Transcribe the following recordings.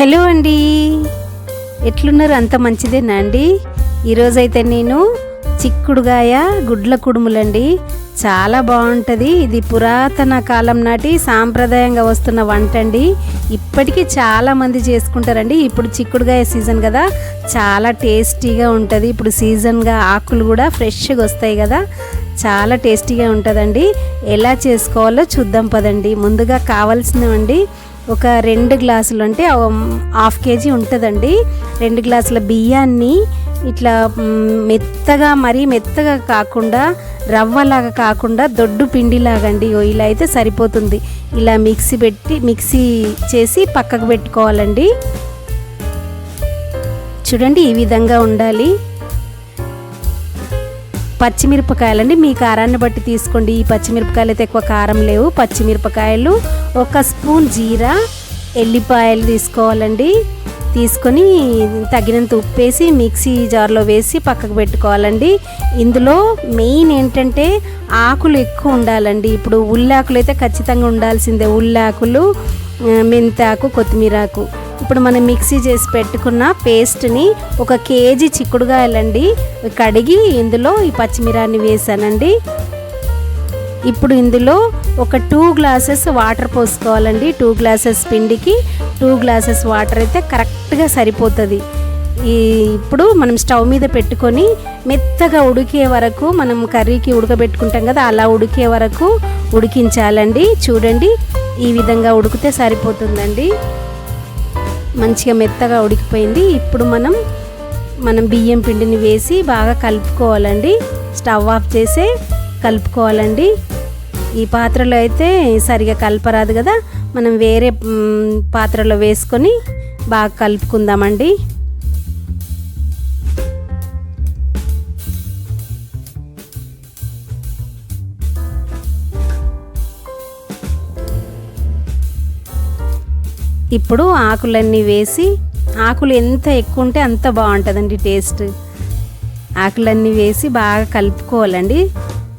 Hello అండి. ఎట్లున్నారు? అంత మంచిదేనా అండి? ఈరోజైతే నేను చిక్కుడుగాయ గుడ్ల కుడుములండి. చాలా బాగుంటుంది. ఇది పురాతన కాలం నాటి సాంప్రదాయంగా వస్తున్న వంట అండి ఇప్పటికీ చాలా మంది చేసుకుంటారండి. ఇప్పుడు చిక్కుడుగాయ సీజన్ కదా. చాలా టేస్టీగా ఉంటుంది. ఇప్పుడు సీజన్గా ఆకులు కూడా ఫ్రెష్గా వస్తాయి కదా. చాలా టేస్టీగా ఉంటుందండి. ఎలా చేసుకోవాలో చూద్దాం పదండి. ముందుగా కావాల్సినవండి. ఒక రెండు గ్లాసులు అంటే హాఫ్ కేజీ ఉంటుందండి. రెండు గ్లాసుల బియ్యాన్ని ఇట్లా మెత్తగా మరీ మెత్తగా కాకుండా రవ్వలాగా కాకుండా దొడ్డు పిండిలాగండి. అండి ఇలా అయితే సరిపోతుంది. ఇలా మిక్సీ పెట్టి మిక్సీ చేసి పక్కకు పెట్టుకోవాలండి. చూడండి ఈ విధంగా ఉండాలి. పచ్చిమిరపకాయలండి. మీ కారాన్ని బట్టి తీసుకోండి. ఈ పచ్చిమిరపకాయలు అయితే ఎక్కువ కారం లేవు. పచ్చిమిరపకాయలు ఒక స్పూన్ జీరా ఎల్లిపాయలు తీసుకోవాలండి. తీసుకొని తగినంత ఉప్పేసి మిక్సీ జార్లో వేసి పక్కకు పెట్టుకోవాలండి. ఇందులో మెయిన్ ఏంటంటే ఆకులు ఎక్కువ ఉండాలండి. ఇప్పుడు ఉల్లాకులు అయితే ఖచ్చితంగా ఉండాల్సిందే. ఉల్లాకులు ఆ, మెంతాకు కొత్తిమీరాకు. ఇప్పుడు మనం మిక్సీ చేసి పెట్టుకున్న పేస్ట్ని ఒక కేజీ చిక్కుడుగాయలండి. కడిగి ఇందులో ఈ పచ్చిమిరాన్ని వేసానండి. ఇప్పుడు ఇందులో ఒక టూ గ్లాసెస్ వాటర్ పోసుకోవాలండి. టూ గ్లాసెస్ పిండికి టూ గ్లాసెస్ వాటర్ అయితే కరెక్ట్గా సరిపోతుంది. ఈ ఇప్పుడు మనం స్టవ్ మీద పెట్టుకొని మెత్తగా ఉడికే వరకు మనం కర్రీకి ఉడకబెట్టుకుంటాం కదా అలా ఉడికే వరకు ఉడికించాలండి. చూడండి ఈ విధంగా ఉడికితే సరిపోతుందండి. మంచిగా మెత్తగా ఉడికిపోయింది. ఇప్పుడు మనం మనం బియ్యం పిండిని వేసి బాగా కలుపుకోవాలండి. స్టవ్ ఆఫ్ చేసి కలుపుకోవాలండి. ఈ పాత్రలో అయితే సరిగా కలపరాదు కదా. మనం వేరే పాత్రలో వేసుకొని బాగా కలుపుకుందామండి. ఇప్పుడు ఆకులన్నీ వేసి ఆకులు ఎంత ఎక్కువ ఉంటే అంత బాగుంటుందండి టేస్ట్. ఆకులన్నీ వేసి బాగా కలుపుకోవాలండి.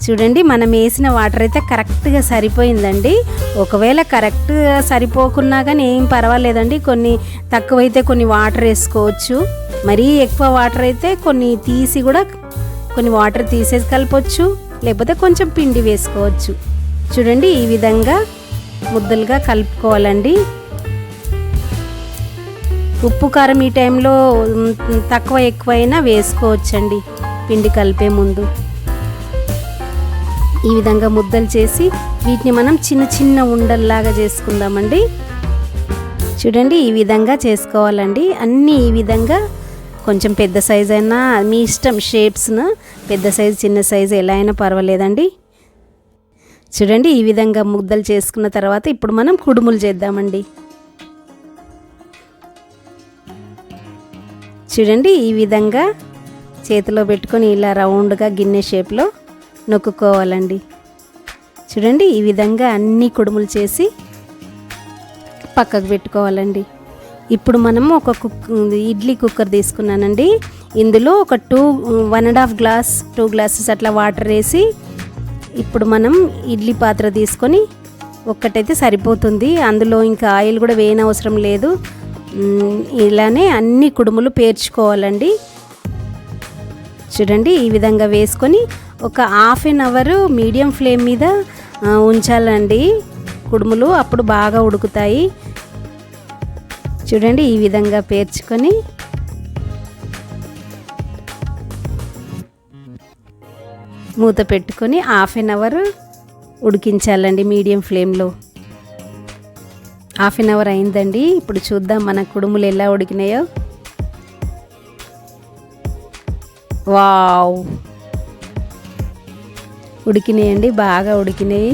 చూడండి మనం వేసిన వాటర్ అయితే కరెక్ట్గా సరిపోయిందండి. ఒకవేళ కరెక్ట్గా సరిపోకున్నా కానీ ఏం పర్వాలేదండి. కొన్ని తక్కువైతే కొన్ని వాటర్ వేసుకోవచ్చు. మరీ ఎక్కువ వాటర్ అయితే కొన్ని తీసి కూడా కొన్ని వాటర్ తీసేసి కలపచ్చు. లేకపోతే కొంచెం పిండి వేసుకోవచ్చు. చూడండి ఈ విధంగా ముద్దలుగా కలుపుకోవాలండి. ఉప్పు కారం ఈ టైంలో తక్కువ ఎక్కువైనా వేసుకోవచ్చండి. పిండి కలిపే ముందు. ఈ విధంగా ముద్దలు చేసి వీటిని మనం చిన్న చిన్న ఉండల్లాగా చేసుకుందామండి. చూడండి ఈ విధంగా చేసుకోవాలండి. అన్నీ ఈ విధంగా కొంచెం పెద్ద సైజ్ అయినా మీ ఇష్టం షేప్స్ను పెద్ద సైజు చిన్న సైజు ఎలా అయినా పర్వాలేదండి. చూడండి ఈ విధంగా ముద్దలు చేసుకున్న తర్వాత ఇప్పుడు మనం కుడుములు చేద్దామండి. చూడండి ఈ విధంగా చేతిలో పెట్టుకొని ఇలా రౌండ్గా గిన్నె షేప్లో నొక్కుకోవాలండి. చూడండి ఈ విధంగా అన్ని కుడుములు చేసి పక్కకు పెట్టుకోవాలండి. ఇప్పుడు మనము ఒక కుక్ ఇడ్లీ కుక్కర్ తీసుకున్నానండి. ఇందులో ఒక two one and half glass two glasses అట్లా వాటర్ వేసి ఇప్పుడు మనం ఇడ్లీ పాత్ర తీసుకొని ఒక్కటైతే సరిపోతుంది. అందులో ఇంకా ఆయిల్ కూడా వేయనవసరం లేదు. ఇలానే అన్ని కుడుములు పేర్చుకోవాలండి. చూడండి ఈ విధంగా వేసుకొని ఒక half an hour medium flame మీద ఉంచాలండి. కుడుములు అప్పుడు బాగా ఉడుకుతాయి. చూడండి ఈ విధంగా పేర్చుకొని. మూత పెట్టుకొని హాఫ్ ఎన్ అవర్ ఉడికించాలండి మీడియం ఫ్లేమ్లో. హాఫ్ అన్ అవర్ అయిందండి. ఇప్పుడు చూద్దాం మన కుడుములు ఎలా ఉడికినాయో. వావ్. ఉడికినాయండి బాగా ఉడికినాయి.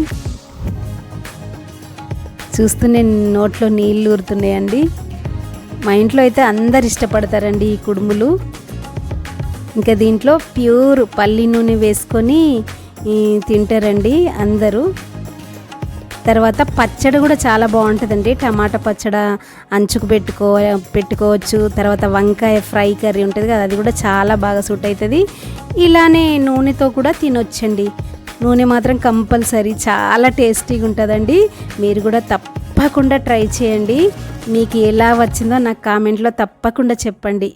చూస్తూనే నోట్లో నీళ్ళు ఊరుతున్నాయండి. మా ఇంట్లో అయితే అందరు ఇష్టపడతారండి ఈ కుడుములు. ఇంకా దీంట్లో ప్యూర్ పల్లి నూనె వేసుకొని తింటారండి అందరూ. తర్వాత పచ్చడి కూడా చాలా బాగుంటుందండి. టమాటా పచ్చడి అంచుకు పెట్టుకో పెట్టుకోవచ్చు. తర్వాత వంకాయ ఫ్రై కర్రీ ఉంటుంది కదా అది కూడా చాలా బాగా సూట్ అవుతుంది ఇలానే నూనెతో కూడా తినొచ్చండి. నూనె మాత్రం కంపల్సరీ చాలా టేస్టీగా ఉంటుందండి. మీరు కూడా తప్పకుండా ట్రై చేయండి. మీకు ఎలా వచ్చిందో నాకు కామెంట్లో తప్పకుండా చెప్పండి.